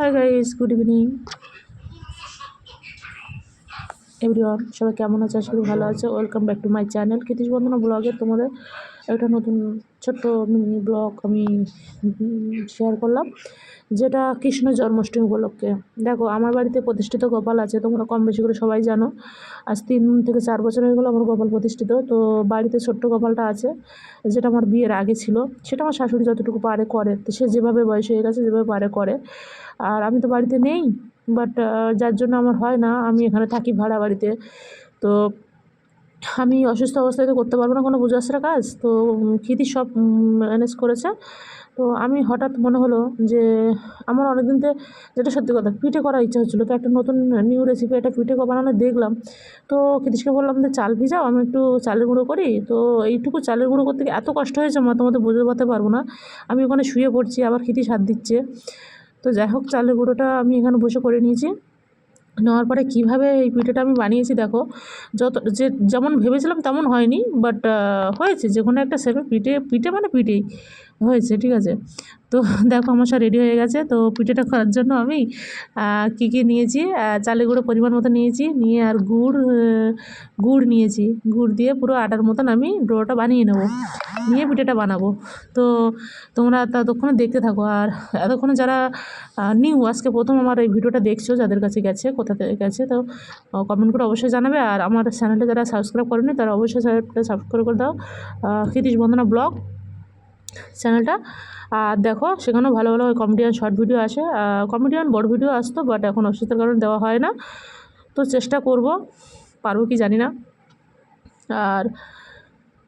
hi guys good evening. Everyone, সবাই কেমন আছে? করি ভালো আছে। Welcome back to my channel Kritish Bandhana ব্লগে তোমাদের একটা নতুন ছোট্ট মিনি ব্লগ আমি শেয়ার করলাম, যেটা কৃষ্ণ জন্মাষ্টমী উপলক্ষে। দেখো, আমার বাড়িতে প্রতিষ্ঠিত গোপাল আছে, তোমরা কম বেশি করে সবাই জানো। আজ তিন থেকে চার বছর হয়ে গেলো আমার গোপাল প্রতিষ্ঠিত। তো বাড়িতে ছোট্ট গোপালটা আছে, যেটা আমার বিয়ের আগে ছিল। সেটা আমার শাশুড়ি যতটুকু পারে করে। তো সে যেভাবে বয়স হয়ে গেছে, যেভাবে পারে করে। আর আমি তো বাড়িতে নেই। বাট যার জন্য আমার হয় না। আমি এখানে থাকি ভাড়া বাড়িতে। তো আমি অসুস্থ অবস্থায় তো করতে পারব না কোনো আসার কাজ। তো খিদি সব ম্যানেজ করেছে। তো আমি হঠাৎ মনে হলো যে আমার অনেকদিন থেকে যেটা সত্যি কথা, পিঠে করার ইচ্ছা হচ্ছিল। তো একটা নতুন নিউ রেসিপি একটা পিঠে বানানো দেখলাম। তো খিদিসকে বললাম যে চাল ভিজাও, আমি একটু চালের গুঁড়ো করি। তো এইটুকু চালের গুঁড়ো করতে এত কষ্ট হয়েছে মা তোমাদের বোঝাতে পারব না। আমি ওখানে শুয়ে পড়ছি, আবার খিদিস হাত দিচ্ছে। তো যাই হোক চালের গুঁড়োটা আমি এখানে বসে করে নিয়েছি। নেওয়ার পরে কীভাবে এই পিঠেটা আমি বানিয়েছি দেখো, যত যে যেমন ভেবেছিলাম তেমন হয়নি বাট হয়েছে। যে কোনো একটা সেপে পিঠে পিঠে মানে পিঠেই। হয়েছে, ঠিক আছে? তো দেখো আমার সব রেডি হয়ে গেছে, তো পিঠেটা করার জন্য আমি কী কী নিয়েছি? চালের গুঁড়ো পরিমাণ মতো নিয়েছি, নিয়ে আর গুড় গুড় নিয়েছি। গুড় দিয়ে পুরো আটার মতন আমি ডোটা বানিয়ে নেব, নিয়ে পিঠেটা বানাবো। তো তোমরা ততক্ষণে দেখতে থাকো, আর এতক্ষণে যারা নিউ আজকে প্রথম আমার এই ভিডিওটা দেখছ, যাদের কাছে গেছে, কোথা থেকে গেছে, তো কমেন্ট করে অবশ্যই জানাবে। আর আমার চ্যানেলটা যারা সাবস্ক্রাইব করেনি, তারা অবশ্যই সাবস্ক্রাইব করে দাও। ক্ষিতীশ বন্দনা ব্লগ চ্যানেলটা আর দেখো, সেখানেও ভালো ভালো কমেডিয়ান শর্ট ভিডিও আসে। কমেডিয়ান বড় ভিডিও আসতো বাট এখন অসুস্থতার কারণে দেওয়া হয় না। তো চেষ্টা করব, পারব কি জানি না। আর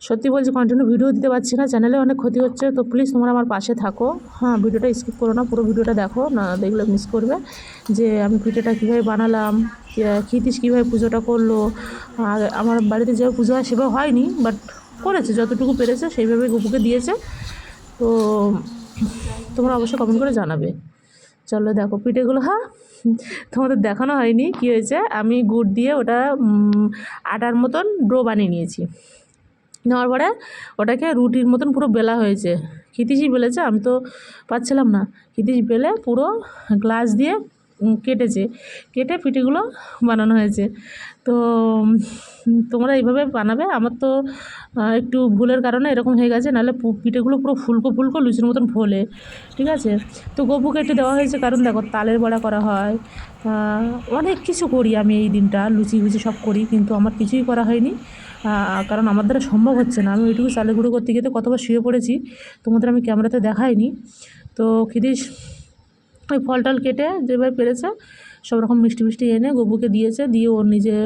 সত্যি বলছি কন্টিনিউ ভিডিও দিতে পারছি না। চ্যানেলে অনেক ক্ষতি হচ্ছে, তো প্লিজ তোমরা আমার পাশে থাকো। হ্যাঁ ভিডিওটা স্কিপ করো না, পুরো ভিডিওটা দেখো, না দেখলে মিস করবে। যে আমি পিঠেটা কীভাবে বানালাম খিতিস কীভাবে পুজোটা করল। আর আমার বাড়িতে যেভাবে পুজো হয়, সেভাবে হয়নি বাট করেছে, যতটুকু পেরেছে সেইভাবে গুপুকে দিয়েছে। তো তোমরা অবশ্যই কমেন্ট করে জানাবে। চলো দেখো পিঠেগুলো হ্যাঁ তোমাদের দেখানো হয়নি, কী হয়েছে? আমি গুড় দিয়ে ওটা আটার মতন ডো বানিয়ে নিয়েছি। নেওয়ার পরে ওটাকে রুটির মতন পুরো বেলা হয়েছে। খিতিসি বেলেছে, আমি তো পাচ্ছিলাম না। খিতিশ বেলে পুরো গ্লাস দিয়ে কেটেছে। কেটে পিঠেগুলো বানানো হয়েছে। তো তোমরা এইভাবে বানাবে, আমার তো একটু ভুলের কারণে এরকম হয়ে গেছে, নাহলে পিঠেগুলো পুরো ফুলকো ফুলকো, লুচির মতন ফোলে, ঠিক আছে? তো গপু কেটে দেওয়া হয়েছে, কারণ দেখো, তালের বড়া করা হয় অনেক কিছু করি আমি এই দিনটা, লুচি ফুচি সব করি, কিন্তু আমার কিছুই করা হয়নি। কারণ আমার দ্বারা সম্ভব হচ্ছে না, আমি ওইটুকু চালে গুঁড়ো করতে গিয়ে তো কতবার শুয়ে পড়েছি, তোমাদের আমি ক্যামেরাতে দেখাইনি। তো, খিদিস ওই ফল টল কেটে যেভাবে পেরেছে, সব রকম মিষ্টি মিষ্টি এনে গবুকে দিয়েছে, দিয়ে ওর নিজে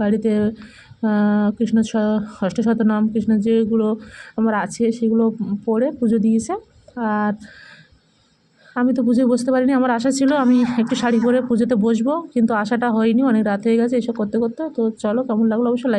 বাড়িতে কৃষ্ণ নাম কৃষ্ণের যেগুলো আমার আছে সেগুলো পড়ে পুজো দিয়েছে। আর আমি তো পুজোয় বসতে পারিনি, আমার আশা ছিল আমি একটু শাড়ি পরে পুজোতে বসবো, কিন্তু আশাটা হয়নি, অনেক রাত হয়ে গেছে এসব করতে করতে। তো চলো, কেমন লাগল অবশ্যই